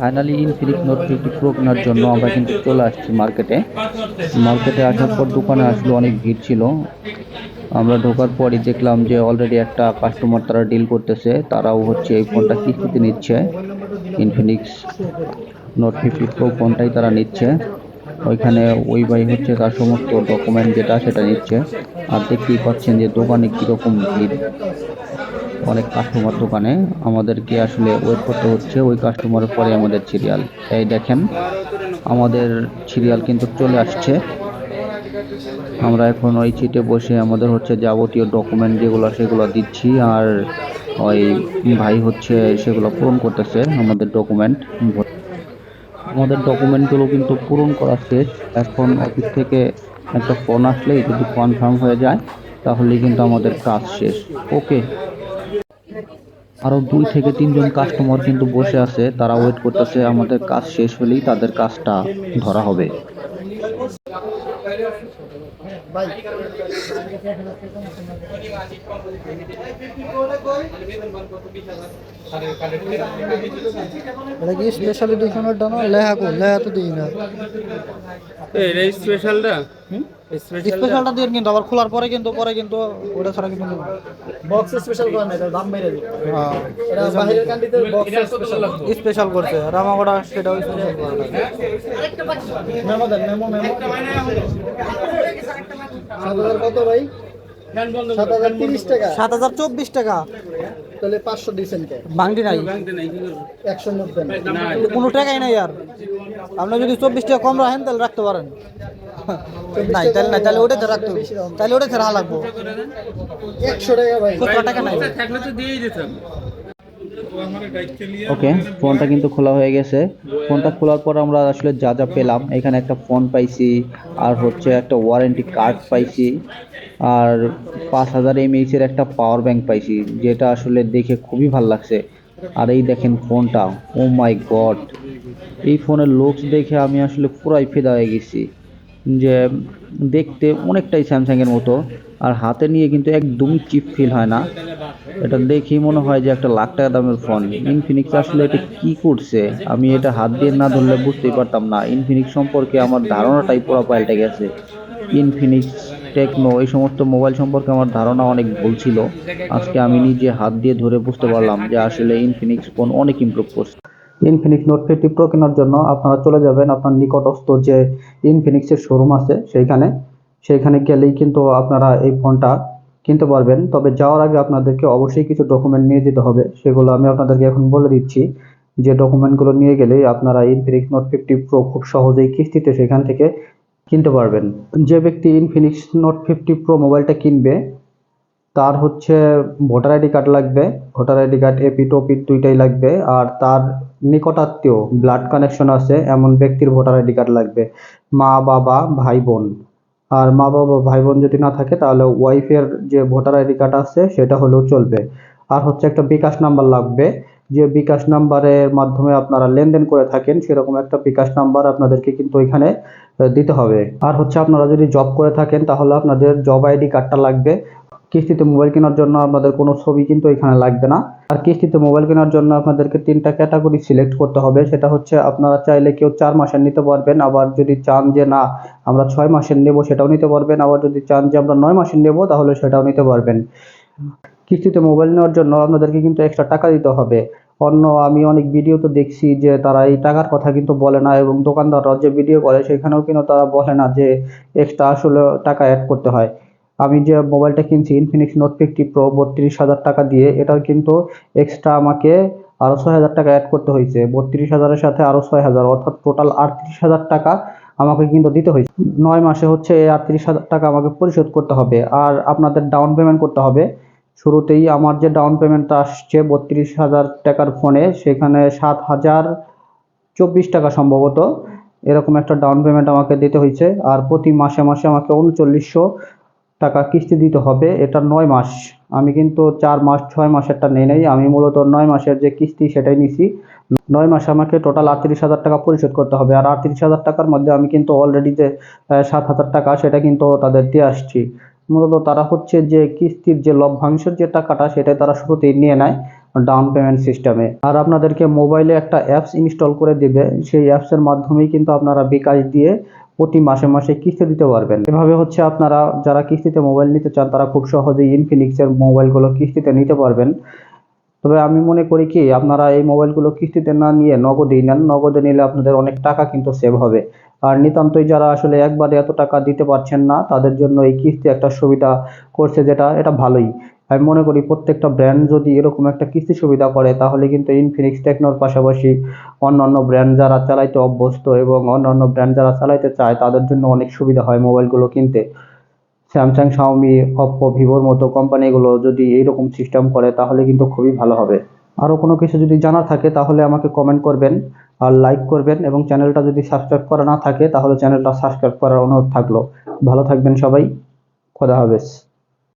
Finally Infinix note fifty pro কেনার জন্য আমরা কিন্তু চলে আসছি মার্কেটে মার্কেটে আসার পর দোকানে আসলে অনেক ভিড় ছিল। আমরা ঢোকার পরই দেখলাম যে অলরেডি একটা কাস্টমার তারা ডিল করতেছে, তারাও হচ্ছে এই ফোনটা কিস্তিতে নিচ্ছে। ইনফিনিক্স নোট ফিফটি প্রো ফোনটাই তারা নিচ্ছে। ওইখানে ওই ভাই হচ্ছে তার সমস্ত ডকুমেন্ট যেটা সেটা নিচ্ছে। আর দেখতেই পাচ্ছেন যে দোকানে কীরকম ভিড়। অনেক কাস্টমার দোকানে। আমাদেরকে আসলে ওয়েট করতে হচ্ছে। ওই কাস্টমারের পরে আমাদের সিরিয়াল এই দেখেন, আমাদের সিরিয়াল কিন্তু চলে আসছে। আমরা এখন ওই সিটে বসে আমাদের হচ্ছে যাবতীয় ডকুমেন্ট যেগুলো, সেগুলো দিচ্ছি। আর ওই ভাই হচ্ছে সেগুলো পূরণ করতেছে আমাদের ডকুমেন্ট আমাদের ডকুমেন্টগুলো কিন্তু পূরণ করা শেষ। এখন অফিস থেকে একটা ফোন আসলেই যদি কনফার্ম হয়ে যায়, তাহলেই কিন্তু আমাদের কাজ শেষ। ওকে আরও দুই থেকে তিনজন কাস্টমার কিন্তু বসে আছে তারা ওয়েট করতেছে আমাদের কাজ শেষ হলেই তাদের কাজটা ধরা হবে। এটা কি স্পেশালি দুইখানের ডানা লেহা কো লেহা তো দিই না। এই স্পেশালটা স্পেশালটা দিয়ে কিন্তু আবার খোলার পরে কিন্তু পরে কিন্তু ওটা ছাড়া কিন্তু বক্স স্পেশাল করে না এটার দাম বেড়ে হ্যাঁ এটা কান্ট্রিতে বক্স স্পেশাল স্পেশাল করছে রামাগোড়া সেটাও স্পেশাল করে মেমো দেন মেমো মেমো সাত হাজার কত ভাই? সাত হাজার তিরিশ টাকা। সাত হাজার চব্বিশ টাকা। তাহলে পাঁচশো দিচ্ছেন কে? নাই। একশোর মধ্যে না। কোনো টাকাই নাই আর। আপনি যদি চব্বিশ টাকা কম রাখেন তাহলে রাখতে পারেন। নাই তাহলে নাই তাহলে ওটাতে রাখতে হবে। তাহলে ওটাতে রাখা লাগবো একশো টাকা ভাই। টাকা নাই? থাকলে তো দিয়েই দিতাম। ওকে ফোনটা কিন্তু খোলা হয়ে গেছে। ফোনটা খোলার পর আমরা আসলে যা যা পেলাম এখানে একটা ফোন পাইছি আর হচ্ছে একটা ওয়ারেন্টি কার্ড পাইছি আর পাঁচ হাজার এমএইচের একটা পাওয়ার ব্যাংক পাইছি যেটা আসলে দেখে খুবই ভালো লাগছে। আর এই দেখেন ফোনটা ও মাই গড এই ফোনের লুকস দেখে আমি আসলে পুরাই ফেদা হয়ে গেছি। যে দেখতে অনেকটাই স্যামসাংয়ের মতো, আর হাতে নিয়ে কিন্তু একদমই চিপ ফিল হয় না। এটা দেখেই মনে হয় যে একটা লাখ টাকা দামের ফোন। ইনফিনিক্স আসলে এটা কি করছে? আমি এটা হাত দিয়ে না ধরলে বুঝতেই পারতাম না। ইনফিনিক্স সম্পর্কে আমার ধারণাটাই পুরো পাল্টে গেছে। ইনফিনিক্স টেকনো এই সমস্ত মোবাইল সম্পর্কে আমার ধারণা অনেক ভুল ছিল। আজকে আমি নিজে হাত দিয়ে ধরে বুঝতে পারলাম যে আসলে ইনফিনিক্স ফোন অনেক ইমপ্রুভ করছে। ইনফিনিক্স নোট ফিফটি প্রো কেনার জন্য আপনারা চলে যাবেন আপনার নিকটস্থ যে ইনফিনিক্সের শোরুম আছে সেইখানে। সেইখানে গেলেই কিন্তু আপনারা এই ফোনটা কিনতে পারবেন। তবে যাওয়ার আগে আপনাদেরকে অবশ্যই কিছু ডকুমেন্ট নিয়ে যেতে হবে। সেগুলো আমি আপনাদেরকে এখন বলে দিচ্ছি। যে ডকুমেন্টগুলো নিয়ে গেলেই আপনারা ইনফিনিক্স নোট ফিফটি প্রো খুব সহজেই কিস্তিতে সেখান থেকে কিনতে পারবেন। যে ব্যক্তি ইনফিনিক্স নোট ফিফটি প্রো মোবাইলটা কিনবে তার হচ্ছে ভোটার আইডি কার্ড লাগবে, ভোটার আইডি কার্ড এপি টপি দুইটাই লাগবে। আর তার নিকটাত্মীয় ব্লাড কানেকশন আছে, এমন ব্যক্তির ভোটার আইডি কার্ড লাগবে। মা, বাবা, ভাই, বোন। আর মা, বাবা, ভাই, বোন যদি না থাকে, তাহলে ওয়াইফের যে ভোটার আইডি কার্ড আছে, সেটা হলেও চলবে। আর হচ্ছে একটা বিকাশ নাম্বার লাগবে। যে বিকাশ নাম্বারের মাধ্যমে আপনারা লেনদেন করে থাকেন, সেরকম একটা বিকাশ নাম্বার আপনাদেরকে কিন্তু এখানে দিতে হবে। আর হচ্ছে আপনারা যদি জব করে থাকেন, তাহলে আপনাদের জব আইডি কার্ডটা লাগবে। কিস্তিতে মোবাইল কেনার জন্য আপনাদের কোনো ছবি কিন্তু এখানে লাগবে না। আর কিস্তিতে মোবাইল কেনার জন্য আপনাদেরকে তিনটা ক্যাটাগরি সিলেক্ট করতে হবে। সেটা হচ্ছে আপনারা চাইলে কেউ চার মাসের নিতে পারবেন, আবার যদি চান যে না, আমরা ছয় মাসের নেব সেটাও নিতে পারবেন, আবার যদি চান যে আমরা নয় মাসের নেব তাহলে সেটাও নিতে পারবেন। কিস্তিতে মোবাইল নেওয়ার জন্য আপনাদেরকে কিন্তু এক্সট্রা টাকা দিতে হবে। অন্য আমি অনেক ভিডিও তো দেখছি যে তারা এই টাকার কথা কিন্তু বলে না এবং দোকানদাররা যে ভিডিও করে সেখানেও কিন্তু তারা বলে না যে এক্সট্রা আসলে টাকা অ্যাড করতে হয়। আমি যে মোবাইলটা কিনছি ইনফিনিক্স নোট ফিফটি প্রো বত্রিশ হাজার টাকা দিয়ে এটার কিন্তু এক্সট্রা আমাকে আরও ছয় হাজার টাকা অ্যাড করতে হয়েছে। বত্রিশ হাজারের সাথে আরও ছয় হাজার, অর্থাৎ টোটাল আটত্রিশ হাজার টাকা আমাকে কিন্তু দিতে হয়েছে। নয় মাসে হচ্ছে এই আটত্রিশ হাজার টাকা আমাকে পরিশোধ করতে হবে আর আপনাদের ডাউন পেমেন্ট করতে হবে। শুরুতেই আমার যে ডাউন পেমেন্টটা আসছে বত্রিশ হাজার টাকার ফোনে সেখানে সাত হাজার চব্বিশ টাকা সম্ভবত এরকম একটা ডাউন পেমেন্ট আমাকে দিতে হয়েছে। আর প্রতি মাসে মাসে আমাকে উনচল্লিশশো টাকা কিস্তি দিতে হবে, এটা নয় মাস। আমি কিন্তু চার মাস, ছয় মাসেরটা নেই নাই। আমি মূলত নয় মাসের যে কিস্তি সেটাই নিছি। নয় মাসে আমাকে টোটাল আটত্রিশ হাজার টাকা পরিশোধ করতে হবে। আর আটত্রিশ হাজার টাকার মধ্যে আমি কিন্তু অলরেডি যে সাত হাজার টাকা, সেটা কিন্তু তাদের দিয়ে আসছি। মূলত তারা হচ্ছে যে কিস্তির যে লভ্যাংশের যে টাকাটা সেটা তারা শুরুতেই নিয়ে নেয় ডাউন পেমেন্ট সিস্টেমে আর আপনাদেরকে মোবাইলে একটা অ্যাপস ইনস্টল করে দিবে। সেই অ্যাপসের মাধ্যমেই কিন্তু আপনারা বিকাশ দিয়ে প্রতি মাসে মাসে কিস্তি দিতে পারবেন। এভাবে হচ্ছে আপনারা যারা কিস্তিতে মোবাইল নিতে চান, তারা খুব সহজেই ইনফিনিক্সের মোবাইলগুলো কিস্তিতে নিতে পারবেন। তবে আমি মনে করি কি, আপনারা এই মোবাইলগুলো কিস্তিতে না নিয়ে নগদেই নেন। নগদে নিলে আপনাদের অনেক টাকা কিন্তু সেভ হবে। আর নিতান্তই যারা আসলে একবারে এত টাকা দিতে পারছেন না, তাদের জন্য এই কিস্তি একটা সুবিধা করছে যেটা, এটা ভালোই। আমি মনে করি প্রত্যেকটা ব্র্যান্ড যদি এরকম একটা কিস্তি সুবিধা করে, তাহলে কিন্তু ইনফিনিক্স টেকনোর পাশাপাশি অন্যান্য ব্র্যান্ড যারা চালাইতে অভ্যস্ত এবং অন্যান্য ব্র্যান্ড যারা চালাইতে চায়, তাদের জন্য অনেক সুবিধা হয় মোবাইলগুলো কিনতে। স্যামসাং শাওমি অপ্পো ভিভোর মতো কোম্পানিগুলো যদি এইরকম সিস্টেম করে, তাহলে কিন্তু খুবই ভালো হবে। আরও কোনো কিছু যদি জানার থাকে, তাহলে আমাকে কমেন্ট করবেন আর লাইক করবেন এবং চ্যানেলটা যদি সাবস্ক্রাইব করা না থাকে, তাহলে চ্যানেলটা সাবস্ক্রাইব করার অনুরোধ থাকল। ভালো থাকবেন সবাই। খোদা হাফেজ।